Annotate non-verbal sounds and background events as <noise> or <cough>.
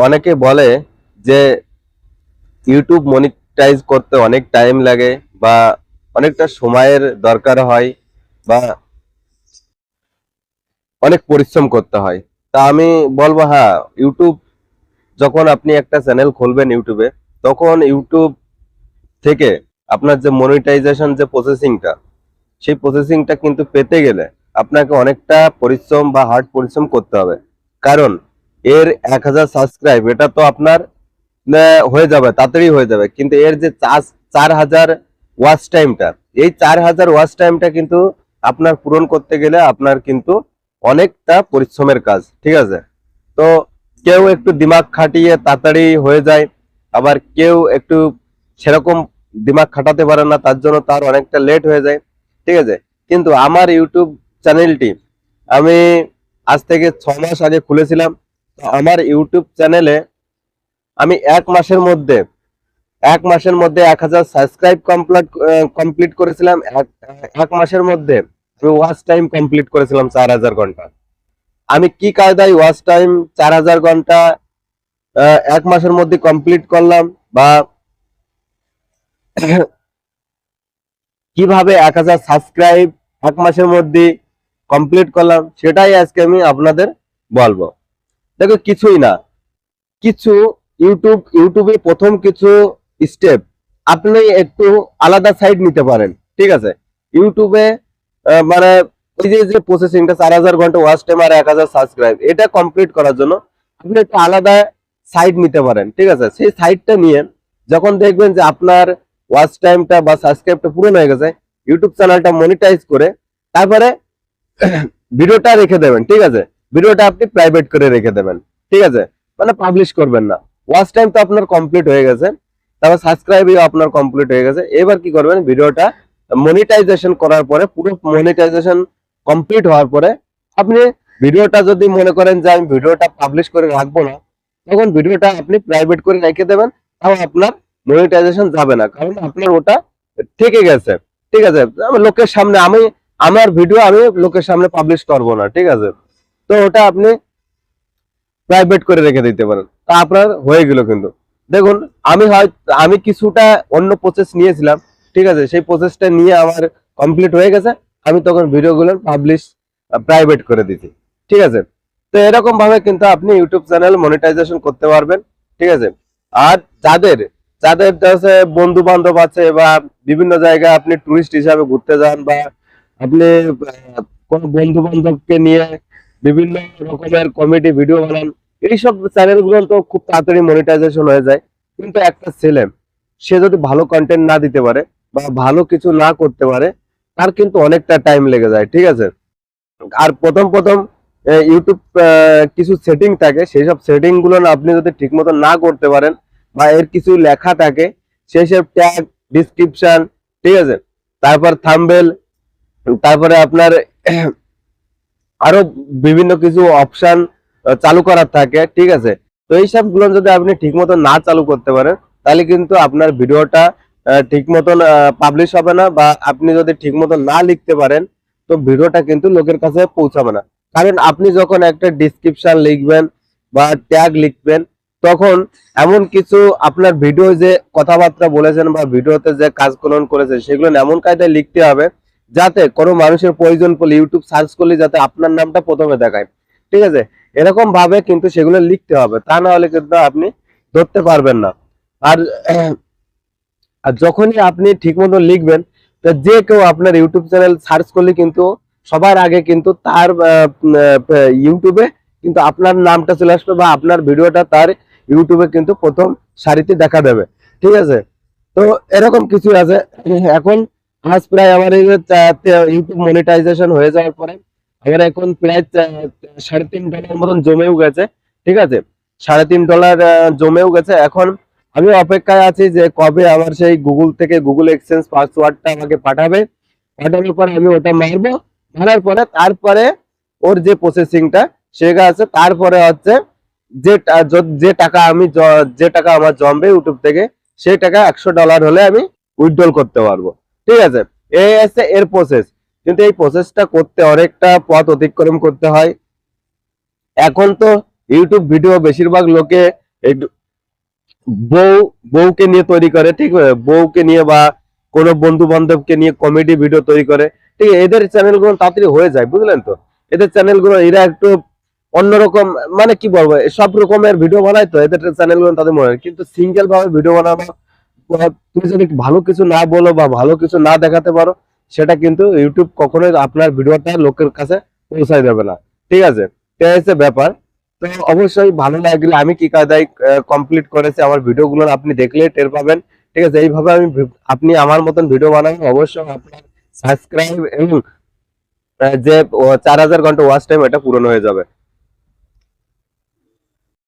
অনেকে বলে যে ইউটিউব মনিটাইজ করতে অনেক টাইম লাগে বা অনেকটা সময়ের দরকার হয় বা অনেক পরিশ্রম করতে হয়। তা আমি বলব হ্যাঁ ইউটিউব যখন আপনি একটা চ্যানেল খুলবেন ইউটিউবে তখন ইউটিউব থেকে আপনার যে মনিটাইজেশন যে প্রসেসিংটা সেই প্রসেসিংটা কিন্তু পেতে গেলে আপনাকে অনেকটা পরিশ্রম বা হার্ড পরিশ্রম করতে হবে। কারণ এর এক হাজার সাবস্ক্রাইব এটা তো আপনার হয়ে যাবে, তাড়াতাড়ি হয়ে যাবে। কিন্তু এর যে চার হাজার ওয়াচ টাইমটা এই চার হাজার ওয়াচ টাইমটা কিন্তু আপনার পূরণ করতে গেলে আপনার কিন্তু অনেকটা পরিশ্রমের কাজ, ঠিক আছে? তো কেউ একটু দিমাগ খাটিয়ে তাড়াতাড়ি হয়ে যায়, আবার কেউ একটু সেরকম দিমাগ খাটাতে পারে না, তার জন্য তার অনেকটা লেট হয়ে যায়, ঠিক আছে? কিন্তু আমার ইউটিউব চ্যানেলটি আমি আজ থেকে ছ মাস আগে খুলেছিলাম আমার ইউটিউব চ্যানেলে আমি এক মাসের মধ্যে, এক মাসের মধ্যে এক হাজার সাবস্ক্রাইব কমপ্লিট কমপ্লিট করেছিলাম। এক- মাসের মধ্যে আমি ওয়াচ টাইম কমপ্লিট করেছিলাম চার হাজার ঘণ্টা। আমি কি কায়দায় ওয়াচ টাইম চার হাজার ঘণ্টা এক মাসের মধ্যে কমপ্লিট করলাম বা কীভাবে এক হাজার সাবস্ক্রাইব এক মাসের মধ্যে কমপ্লিট করলাম, সেটাই আজকে আমি আপনাদের বলব। দেখো কিছুই না। কিছু ইউটিউব ইউটিউবে প্রথম কিছু স্টেপ আপনি একটু আলাদা সাইড নিতে পারেন, ঠিক আছে? ইউটিউবে মানে ওই যে যে প্রসেসিংটা চার হাজার ঘণ্টা ওয়াচ টাইম আর এক হাজার সাবস্ক্রাইব এটা কমপ্লিট করার জন্য আপনি একটু আলাদা সাইড নিতে পারেন, ঠিক আছে? সেই সাইডটা নিয়ে যখন দেখবেন যে আপনার ওয়াচ টাইমটা বা সাবস্ক্রাইবটা পূরণ হয়ে গেছে ইউটিউব চ্যানেলটা মনিটাইজ করে তারপরে <clears throat> ভিডিওটা রেখে দেবেন, ঠিক আছে? ভিডিওটা আপনি প্রাইভেট করে রেখে দেবেন। ঠিক আছে? মানে পাবলিশ করবেন না। ওয়াচ টাইম তো আপনার কমপ্লিট হয়ে গেছে। তারপর সাবস্ক্রাইবও আপনার কমপ্লিট হয়ে গেছে। এবার কি করবেন? ভিডিওটা মনিটাইজেশন করার পরে, পুরো মনিটাইজেশন কমপ্লিট হওয়ার পরে, আপনি ভিডিওটা যদি মনে করেন যে আমি ভিডিওটা পাবলিশ করে রাখব না, তখন ভিডিওটা আপনি প্রাইভেট করে রেখে দেবেন। তাও আপনার মনিটাইজেশন যাবে না। কারণ আপনার ওটা থেকে গেছে। ঠিক আছে? লোকের সামনে, আমি, আমার ভিডিও আমি লোকের সামনে পাবলিশ করব না। ঠিক আছে? তো ওটা আপনি প্রাইভেট করে রেখে দিতে পারেন। তা আপনার হয়ে গেল কিন্তু। দেখুন, আমি হয় আমি কিছুটা অন্য প্রসেস নিয়েছিলাম, ঠিক আছে? সেই প্রসেসটা নিয়ে আমার কমপ্লিট হয়ে গেছে। আমি তখন ভিডিওগুলো পাবলিশ প্রাইভেট করে দিছি, ঠিক আছে? তো এরকম ভাবে কিন্তু আপনি ইউটিউব চ্যানেল মনিটাইজেশন করতে পারবেন, ঠিক আছে? আর যাদের যাদের কাছে বন্ধু বান্ধব আছে বা বিভিন্ন জায়গায় আপনি টুরিস্ট হিসাবে ঘুরতে যান বা আপনি কোনো বন্ধু বান্ধবকে নিয়ে বিভিন্ন রকমের কমেডি ভিডিও বানান। এইসব চ্যানেলগুলো তো খুব তাড়াতাড়ি মনিটাইজেশন হয়ে যায়। কিন্তু একটা ছেলে, সে যদি ভালো কন্টেন্ট না দিতে পারে বা ভালো কিছু না করতে পারে, তার কিন্তু অনেকটা টাইম লেগে যায়, ঠিক আছে? আর প্রথম প্রথম ইউটিউব কিছু সেটিং থাকে, সেই সব সেটিংগুলো না আপনি যদি ঠিক মতো না করতে পারেন বা এর কিছু লেখা থাকে, সেই সব ট্যাগ ডিসক্রিপশন ঠিক আছে? তারপর থাম্বেল তারপরে আপনার আরও বিভিন্ন কিছু অপশন চালু করার থাকে, ঠিক আছে? তো এই সবগুলো যদি আপনি ঠিক মতো না চালু করতে পারেন, তাহলে কিন্তু আপনার ভিডিওটা ঠিক মতন পাবলিশ হবে না বা আপনি যদি ঠিক মতো না লিখতে পারেন, তো ভিডিওটা কিন্তু লোকের কাছে পৌঁছাবে না। কারণ আপনি যখন একটা ডিসক্রিপশন লিখবেন বা ট্যাগ লিখবেন, তখন এমন কিছু আপনার ভিডিও যে কথাবার্তা বলেছেন বা ভিডিওতে যে কাজকর্ম করেছেন, সেগুলো এমন কায়দায় লিখতে হবে যাতে কোনো মানুষের প্রয়োজন পড়লে ইউটিউব সার্চ করলে যাতে আপনার নামটা প্রথমে দেখায়। ঠিক আছে? এরকম ভাবে কিন্তু সেগুলো লিখতে হবে। তা না হলে কিন্তু আপনি ধরতে পারবেন না। আর <clears throat> আর যখনই আপনি ঠিকমতো লিখবেন যে কেউ আপনার ইউটিউব চ্যানেল সার্চ করলে কিন্তু সবার আগে কিন্তু তার ইউটিউবে কিন্তু আপনার নামটা চলে আসবে বা আপনার ভিডিওটা তার ইউটিউবে কিন্তু প্রথম সারিতে দেখা দেবে। ঠিক আছে? তো এরকম কিছু আছে। এখন আজ প্রায় আমার ইউটিউব মনিটাইজেশন হয়ে যাওয়ার পরে আমার এখন প্রায় সাড়ে তিন ডলার মতন জমেও গেছে, ঠিক আছে? সাড়ে তিন ডলার জমেও গেছে। এখন আমি অপেক্ষায় আছি যে কবে আমার সেই গুগল থেকে গুগল এক্সচেঞ্জ পাসওয়ার্ডটা আমাকে পাঠাবে। পাঠানোর পরে আমি ওটা মারবো। মারার পরে তারপরে ওর যে প্রসেসিংটা সেটা আছে। তারপরে হচ্ছে যে যে টাকা আমি যে টাকা আমার জমবে ইউটিউব থেকে, সেই টাকা একশো ডলার হলে আমি উইথড্রল করতে পারব। ঠিক আছে? এই আছে এর প্রসেস কিন্তু এই প্রসেসটা করতে অনেকটা পথ অতিক্রম করতে হয়। এখন তো ইউটিউব ভিডিও বেশিরভাগ লোকে বউ, বউকে নিয়ে তৈরি করে, ঠিক আছে? বউকে নিয়ে বা কোনো বন্ধু বান্ধবকে নিয়ে কমেডি ভিডিও তৈরি করে। ঠিক আছে? এদের চ্যানেলগুলো তাড়াতাড়ি হয়ে যায়, বুঝলেন তো? এদের চ্যানেলগুলো এরা একটু অন্যরকম মানে কি বলব? সব রকমের ভিডিও বানায় তো, এদের চ্যানেলগুলো তাদের মনে হয়। কিন্তু সিঙ্গেল ভাবে ভিডিও বানানো তুমি যদি ভালো কিছু না বলো বা ভালো কিছু না দেখাতে পারো, সেটা কিন্তু ইউটিউব কখনোই আপনার ভিডিওটা লোকের কাছে পৌঁছায় দেবে না। ঠিক আছে? এটা হচ্ছে ব্যাপার। তো অবশ্যই ভালো লাগলে আমি কি কায়দায় কমপ্লিট করেছি আমার ভিডিওগুলো আপনি দেখলে টের পাবেন। ঠিক আছে? এইভাবে আমি আপনি আমার মতন ভিডিও বানাবেন, অবশ্যই আপনার সাবস্ক্রাইব এবং যে চার হাজার ঘণ্টা ওয়াচ টাইম এটা পূরণ হয়ে যাবে।